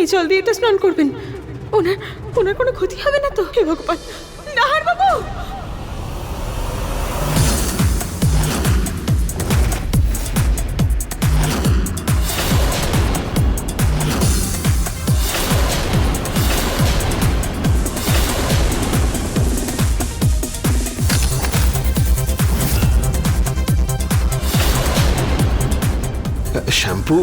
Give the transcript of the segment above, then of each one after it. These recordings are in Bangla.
এই জল দিয়ে তো স্নান করবেন। ওনার ওনার কোনো ক্ষতি হবে না তো? হে ভগবান, নাহার বাবু! শ্যাম্পু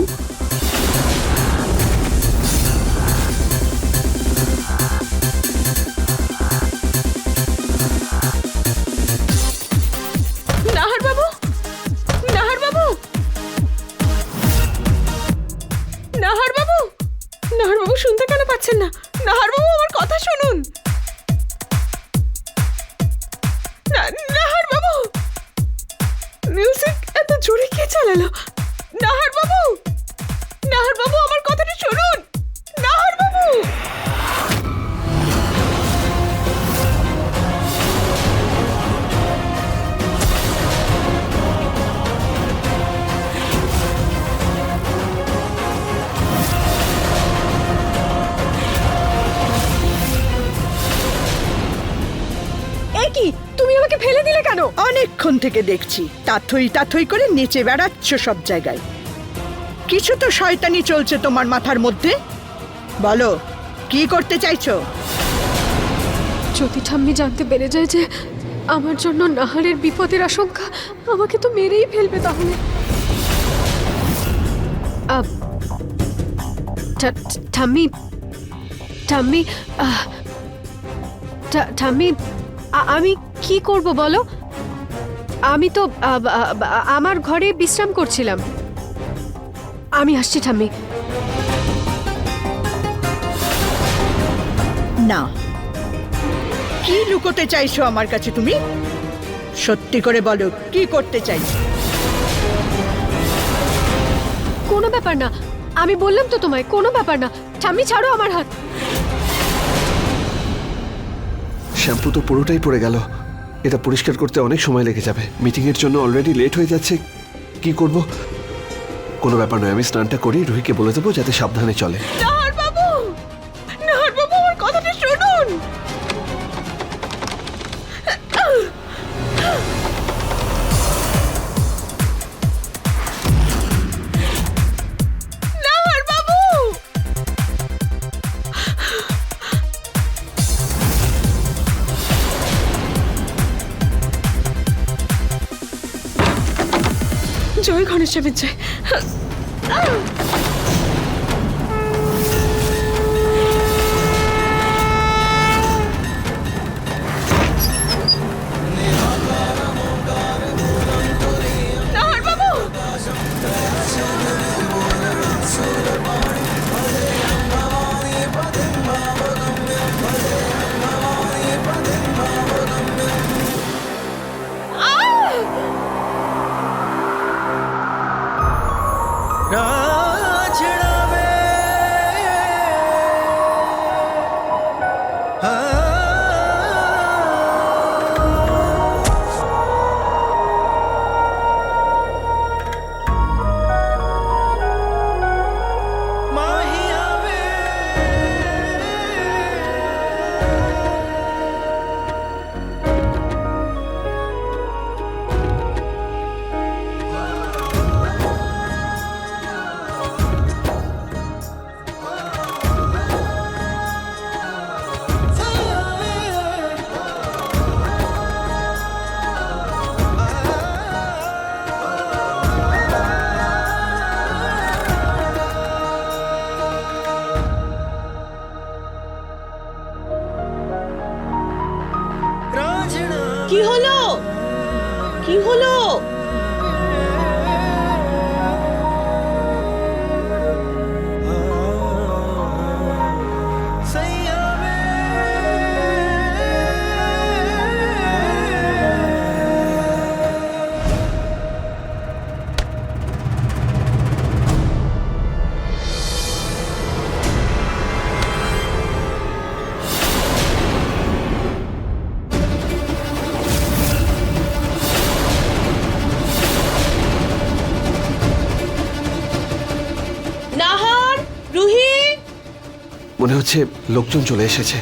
থেকে দেখছি। তাথই তাথই করে নেচে বেড়াচ্ছ সব জায়গায়। কিছু তো শয়তানি চলছে তোমার মাথার মধ্যে? বলো, কি করতে চাইছো? যদি ঠাম্মি জানতে পেরে যায় যে আমার জন্য নাহারের বিপদের আশঙ্কা, আমাকে তো মেরেই ফেলবে তাহলে। ঠাম্মি ঠাম্মি ঠাম্মি আমি কি করব বলো? আমি তো আমার ঘরে বিশ্রাম করছিলাম। আমি আসছি ঠাম্মি। না। কি লুকোতে চাইছো আমার কাছে তুমি? সত্যি করে বলো কি করতে চাইছো? কোনো ব্যাপার না। আমি বললাম তো তোমায় কোনো ব্যাপার না। ঠাম্মি ছাড়ো আমার হাত। শ্যাম্পু তো পুরোটাই পড়ে গেল। এটা পরিষ্কার করতে অনেক সময় লেগে যাবে। মিটিংয়ের জন্য অলরেডি লেট হয়ে যাচ্ছে। কি করব? কোনো ব্যাপার নয়, আমি স্নানটা করি, রুহিকে বলে দেবো যাতে সাবধানে চলে! క్షమించే. হচ্ছে লোকজন চলে এসেছে।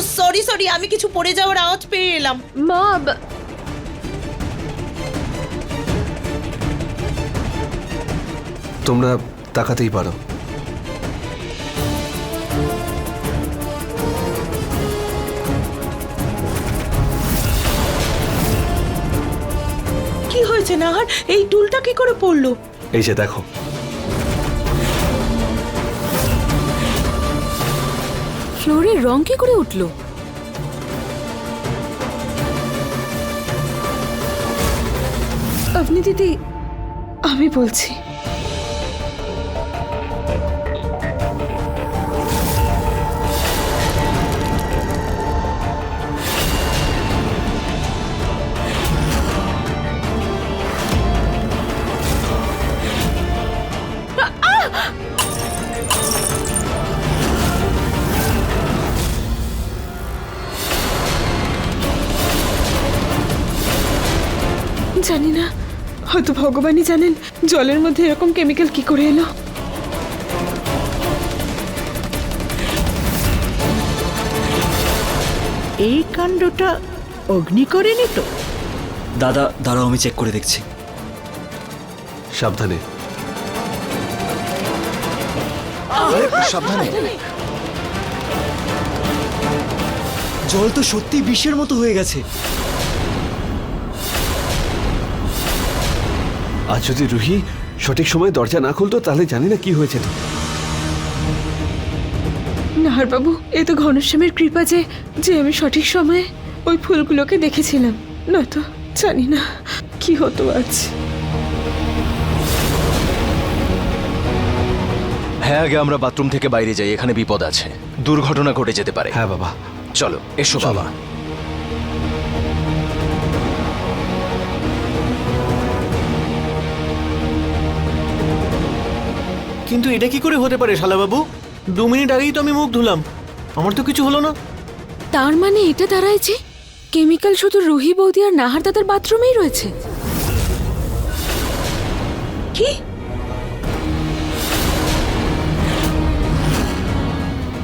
সরি সরি আমি কিছু পড়ে যাওয়ার আওয়াজ পেয়ে এলাম। মা বা- তোমরা তাকাতেই পারো। না নাহার এই টুলটা কি করে পড়ল? এই যে দেখো। ফ্লোরের রং কি করে উঠল? আপনি দিদি আমি বলছি। ভগবানই জানেন জলের মধ্যে এরকম কেমিক্যাল কি করে এলো। এই কাণ্ডটা অগ্নি করেনি তো? দাদা দাঁড়াও আমি চেক করে দেখছি। সাবধানে। সাবধানে। জল তো সত্যি বিষের মতো হয়ে গেছে। আর যদি রুহি সঠিক সময় দরজা না খুলতো তাহলে জানি না কি হয়েছে। নাহারবাবু এ তো ঘনশ্যামের কৃপা যে যে আমি সঠিক সময়ে ওই ফুলগুলোকে দেখেছিলাম। নয়তো জানি না কি হতো আজ। হ্যাঁ আগে আমরা বাথরুম থেকে বাইরে যাই এখানে বিপদ আছে। দুর্ঘটনা ঘটে যেতে পারে। হ্যাঁ বাবা। চলো এসো বাবা। কিন্তু এটা কি করে হতে পারে শালাবাবু? দু মিনিট আগেই তো আমি মুখ ধুলাম। আমার তো কিছু হলো না। তার মানে এটা দাঁড়ায় যে কেমিক্যাল শুধু রুহি বৌদি আর নাহার দাদার বাথরুমেই রয়েছে? কি?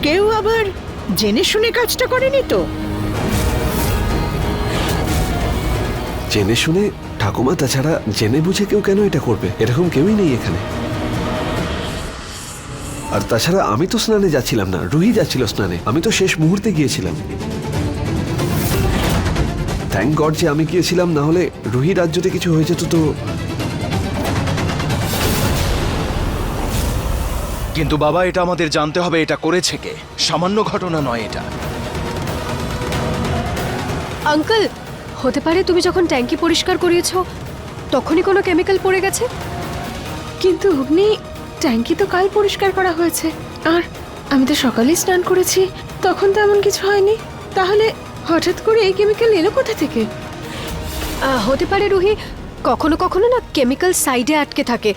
কেউ আবার জেনে শুনে কাজটা করেনি তো? জেনে শুনে ঠাকুমা তাছাড়া জেনে বুঝে কেউ কেন এটা করবে? এরকম কেউই নেই এখানে। আর তাছাড়া আমি তো স্নানে যাচ্ছিলাম না রুহি যাচ্ছিল স্নানে। আমি তো শেষ মুহূর্তে গিয়েছিলাম। থ্যাংক গড যে আমি গিয়েছিলাম না হলে রুহি রাত যদি কিছু হয়ে যেত তো কিন্তু বাবা এটা আমাদের জানতে হবে এটা করেছে কে? সামান্য ঘটনা নয় এটা। আঙ্কেল হতে পারে তুমি যখন ট্যাঙ্কি পরিষ্কার করিয়েছো তখনই কোনো কেমিক্যাল পড়ে গেছে? কিন্তু অগ্নি ট্যাঙ্কি তো কাল পরিষ্কার করা হয়েছে। আর আমি তো সকালেই স্নান করেছি তখন তো এমন কিছু হয়নি। তাহলে হঠাৎ করে এই কেমিক্যাল এলো কোথা থেকে? হতে পারে রুহি কখনো কখনো না কেমিক্যাল সাইডে আটকে থাকে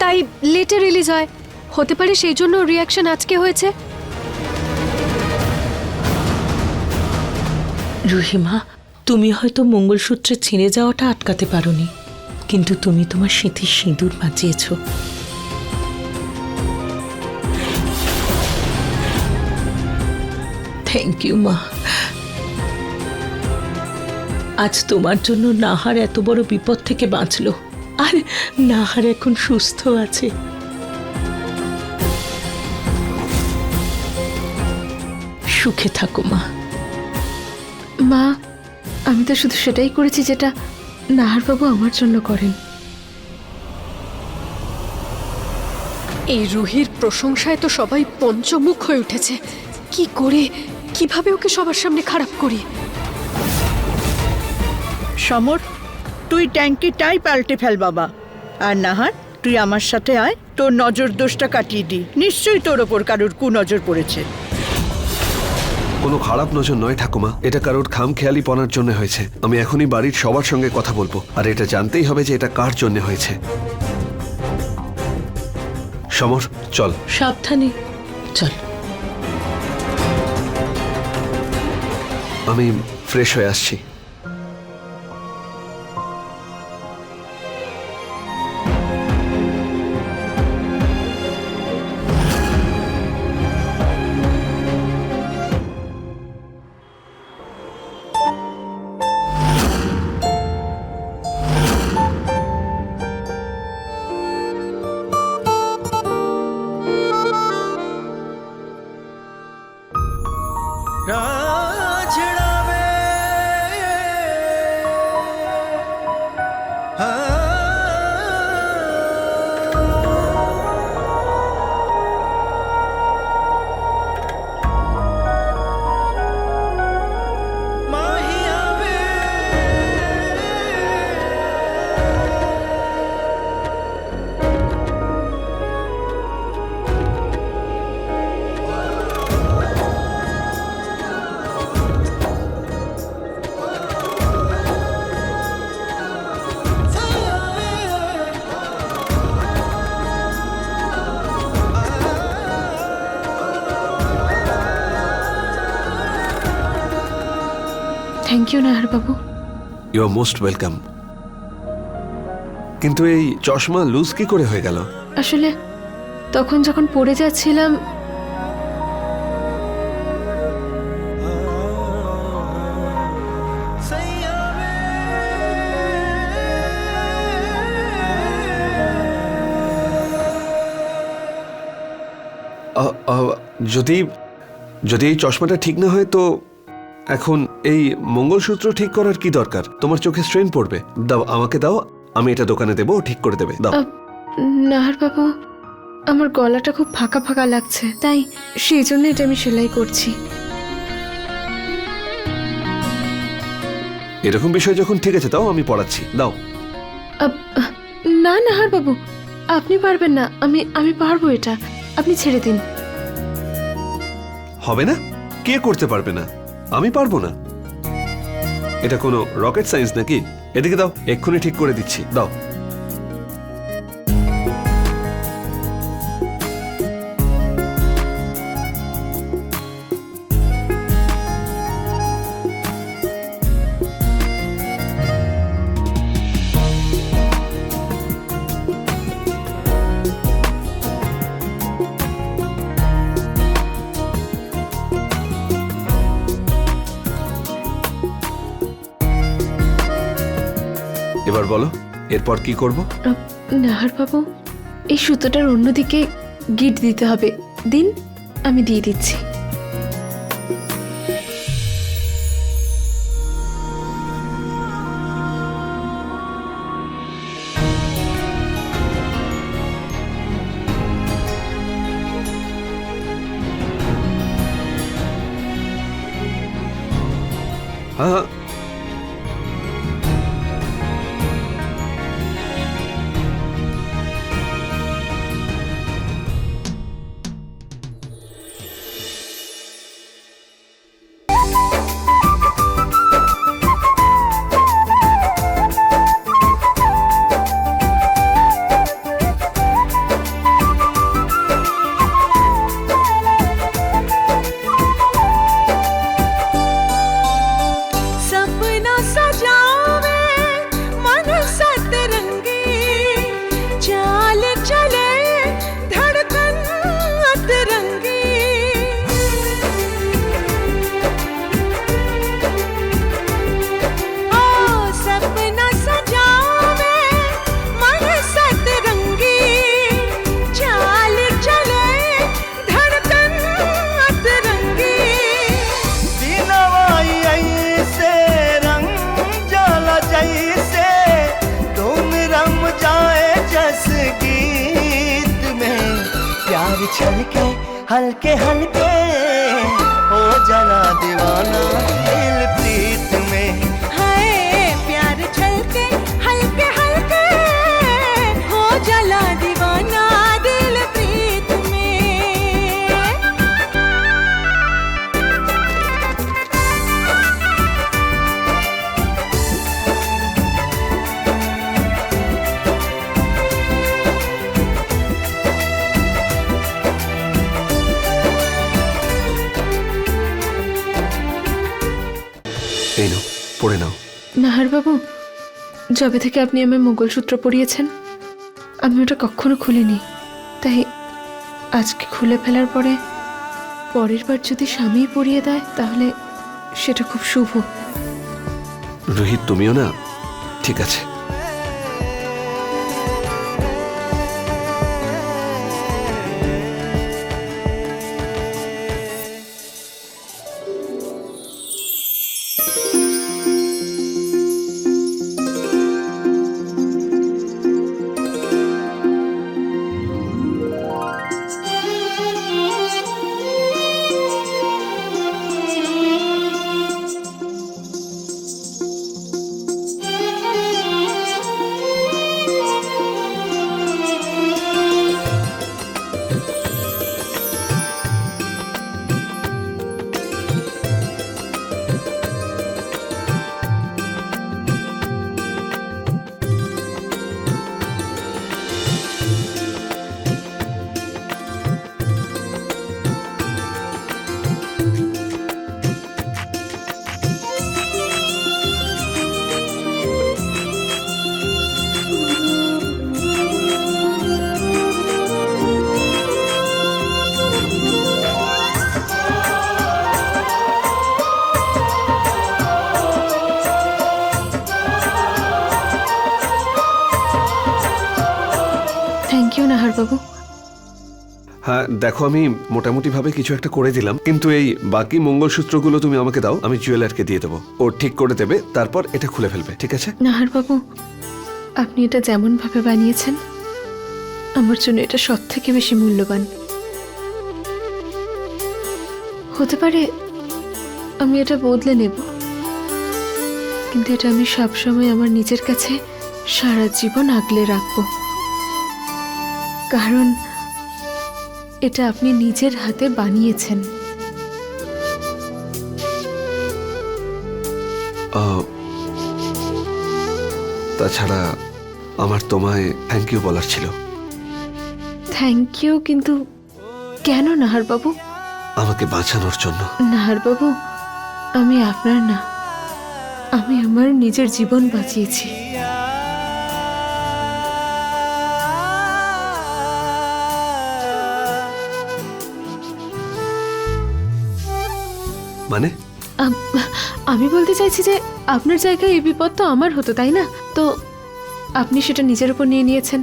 তাই লেটে রিলিজ হয়। হতে পারে সেই জন্য রিয়াকশন আজকে হয়েছে। রুহিমা তুমি হয়তো মঙ্গলসূত্রে ছিঁড়ে যাওয়াটা আটকাতে পারোনি কিন্তু তুমি তোমার স্মৃতির সিঁদুর বাঁচিয়েছ থ্যাংক ইউ মা। আজ তোমার জন্য নাহার এত বড় বিপদ থেকে বাঁচলো। আর নাহার এখন সুস্থ আছে। সুখে থাকো মা। মা আমি তো শুধু সেটাই করেছি যেটা নাহারবাবু আমার জন্য করেন। এই রুহির প্রশংসায় তো সবাই পঞ্চমুখ হয়ে উঠেছে। কি করে কীভাবে ওকে সবার সামনে খারাপ করি? সমর তুই ট্যাঙ্কিটাই পাল্টে ফেল বাবা। আর নাহার তুই আমার সাথে আয় তোর নজর দোষটা কাটিয়ে দি। নিশ্চয়ই তোর ওপর কারোর কুনজর পড়েছে। কোনো খারাপ নজর নয় ঠাকুমা এটা কারোর খাম খেয়ালি পনার জন্য হয়েছে। আমি এখনই বাড়ির সবার সঙ্গে কথা বলব আর এটা জানতেই হবে যে এটা কার জন্য হয়েছে। সমর চল। সাবধানে। চল। আমি ফ্রেশ হয়ে আসছি। ইউ আর মোস্ট ওয়েলকাম কিন্তু এই চশমা লুজ কি করে হয়ে গেল? আসলে তখন যখন পড়ে যাচ্ছিলাম যদি যদি এই চশমাটা ঠিক না হয় তো এখন এই মঙ্গলসূত্র ঠিক করার কি দরকার? তোমার চোখে স্ট্রেন পড়বে। দাও আমাকে দাও আমি এটা দোকানে দেবো ঠিক করে দেবে। দাও। নাহার বাবু আমার গলাটা খুব ফাঁকা ফাঁকা লাগছে তাই সেই জন্য এটা আমি সেলাই করছি। এরকম বিষয় যখন ঠিক আছে তাও আমি পড়াচ্ছি। দাও। না নাহার বাবু আপনি পারবেন না আমি আমি পারব এটা। আপনি ছেড়ে দিন। হবে না? কে করতে পারবে না? আমি পারব না। এটা কোনো রকেট সায়েন্স নাকি? এদিকে দাও এক্ষুনি ঠিক করে দিচ্ছি। দাও। এবার বলো, এরপর কি করব? নাহার বাবু, এই সুতোটার অন্যদিকে গিট দিতে হবে। দিন, আমি দিয়ে দিচ্ছি। प्यार छलके हल्के हल्के हो जाना दीवाना दिल। নাহারবাবু যবে থেকে আপনি আমার মঙ্গলসূত্র পড়িয়েছেন, আমি ওটা কখনো খুলিনি। তাই আজকে খুলে ফেলার পরে, পরের বার যদি স্বামী পড়িয়ে দেয়, তাহলে সেটা খুব শুভ। রোহিত, তুমিও না? ঠিক আছে। দেখো, আমি মোটামুটি ভাবে কিছু একটা করে দিলাম। কিন্তু এই বাকি মঙ্গলসূত্রগুলো তুমি আমাকে দাও, আমি জুয়েলারকে দিয়ে দেবো। ও ঠিক করে দেবে, তারপর এটা খুলে ফেলবে, ঠিক আছে? নাহারবাবু, আপনি এটা যেমনভাবে বানিয়েছেন, আমার জন্য এটা সব থেকে বেশি মূল্যবান। হতে পারে আমি এটা বদলে নেব, কিন্তু এটা আমি সবসময় আমার নিজের কাছে সারা জীবন আগলে রাখব। কারণ এটা আপনি নিজের হাতে বানিয়েছেন। তাছাড়া আমার তোমায় থ্যাংক ইউ বলার ছিল। থ্যাংক ইউ কিন্তু কেন নাহারবাবু? আমাকে বাঁচানোর জন্য। নাহারবাবু আমি আপনার না আমি আমার নিজের জীবন বাঁচিয়েছি। মানে? আমি বলতে চাইছি যে আপনার জায়গায় এই বিপদ তো আমার হতো তাই না? তো আপনি সেটা নিজের উপর নিয়ে নিয়েছেন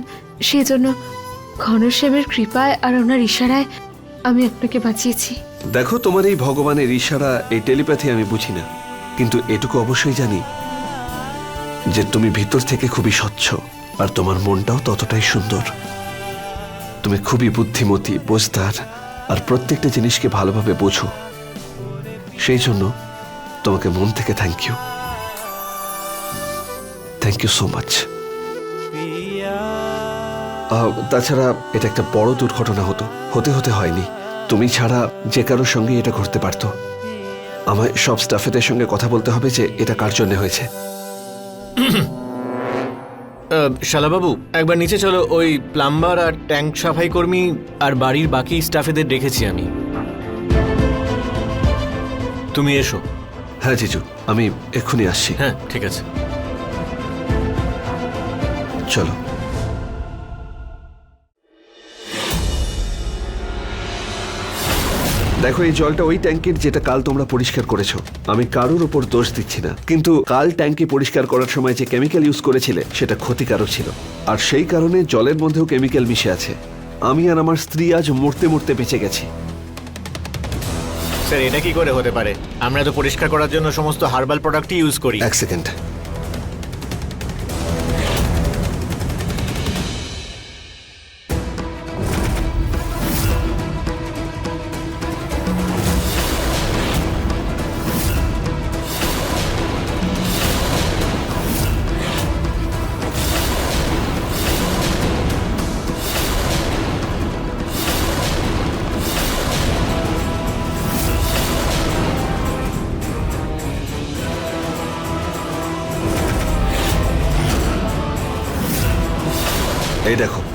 সেই জন্য ঘনশ্যামের কৃপায় আর ওনার ইশারায় আমি আপনাকে বাঁচিয়েছি। দেখো তোমার এই ভগবানের ইশারা এই টেলিপ্যাথি আমি বুঝি না কিন্তু এটুকু অবশ্যই জানি যে তুমি ভিতর থেকে খুবই স্বচ্ছ আর তোমার মনটাও ততটাই সুন্দর। তুমি খুবই বুদ্ধিমতী বোঝদার আর প্রত্যেকটা জিনিসকে ভালোভাবে বোঝো। সেই জন্য তোমাকে মন থেকে thank you thank you so much তাছাড়া এটা একটা বড় দুর্ঘটনা হতো। হতে হতে হয়নি। তুমি ছাড়া যে কারোর সঙ্গে এটা ঘটতে পারতো। আমায় সব স্টাফেদের সঙ্গে কথা বলতে হবে যে এটা কার জন্য হয়েছে। শালাবাবু, একবার নিচে চলো। ওই প্লাম্বার আর ট্যাঙ্ক সাফাই কর্মী আর বাড়ির বাকি স্টাফেদের রেখেছি আমি। তুমি এসো। হ্যাঁ জিজু আমি এক্ষুনি আসছি। হ্যাঁ ঠিক আছে। চলো। দেখো এই জলটা ওই ট্যাঙ্কের যেটা কাল তোমরা পরিষ্কার করেছ। আমি কারোর ওপর দোষ দিচ্ছি না। কিন্তু কাল ট্যাঙ্কি পরিষ্কার করার সময় যে কেমিক্যাল ইউজ করেছিলে সেটা ক্ষতিকারক ছিল। আর সেই কারণে জলের মধ্যেও কেমিক্যাল মিশে আছে। আমি আর আমার স্ত্রী আজ মরতে মরতে বেঁচে গেছি। স্যার, এটা কি করে হতে পারে? আমরা তো পরিষ্কার করার জন্য সমস্ত হার্বাল প্রোডাক্টই ইউজ করি। এক সেকেন্ড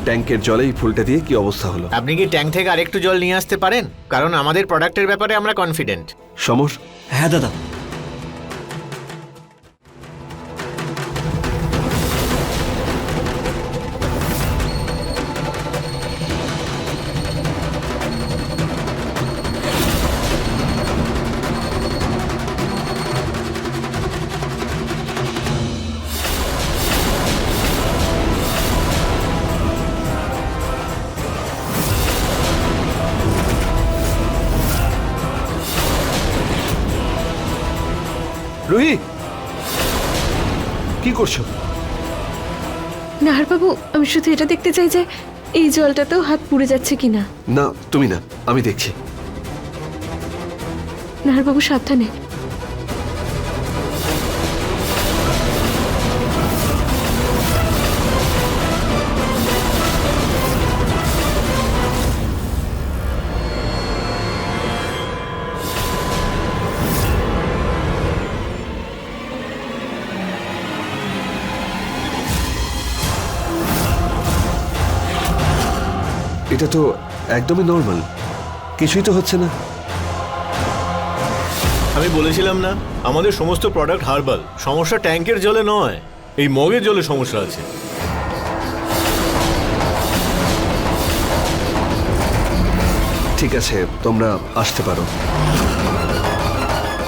ট্যাঙ্কের জলেই ফুলটা দিয়ে কি অবস্থা হলো? আপনি কি ট্যাঙ্ক থেকে আরেকটু জল নিয়ে আসতে পারেন? কারণ আমাদের প্রোডাক্টের ব্যাপারে আমরা কনফিডেন্ট সমর? হ্যাঁ দাদা। করছ? নাহারবাবু আমি শুধু এটা দেখতে চাই যে এই জলটাতেও হাত পুড়ে যাচ্ছে কিনা। না তুমি না আমি দেখছি। নাহারবাবু সাবধানে। এটা তো একদমই নর্মাল কিছুই তো হচ্ছে না। আমি বলেছিলাম না আমাদের সমস্ত প্রোডাক্ট হার্বাল সমস্যা ট্যাঙ্কের জলে নয় এই মগের জলে সমস্যা আছে। ঠিক আছে তোমরা আসতে পারো।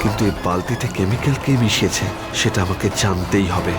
কিন্তু এই বালতিতে কেমিক্যাল কে মিশিয়েছে সেটা আমাকে জানতেই হবে।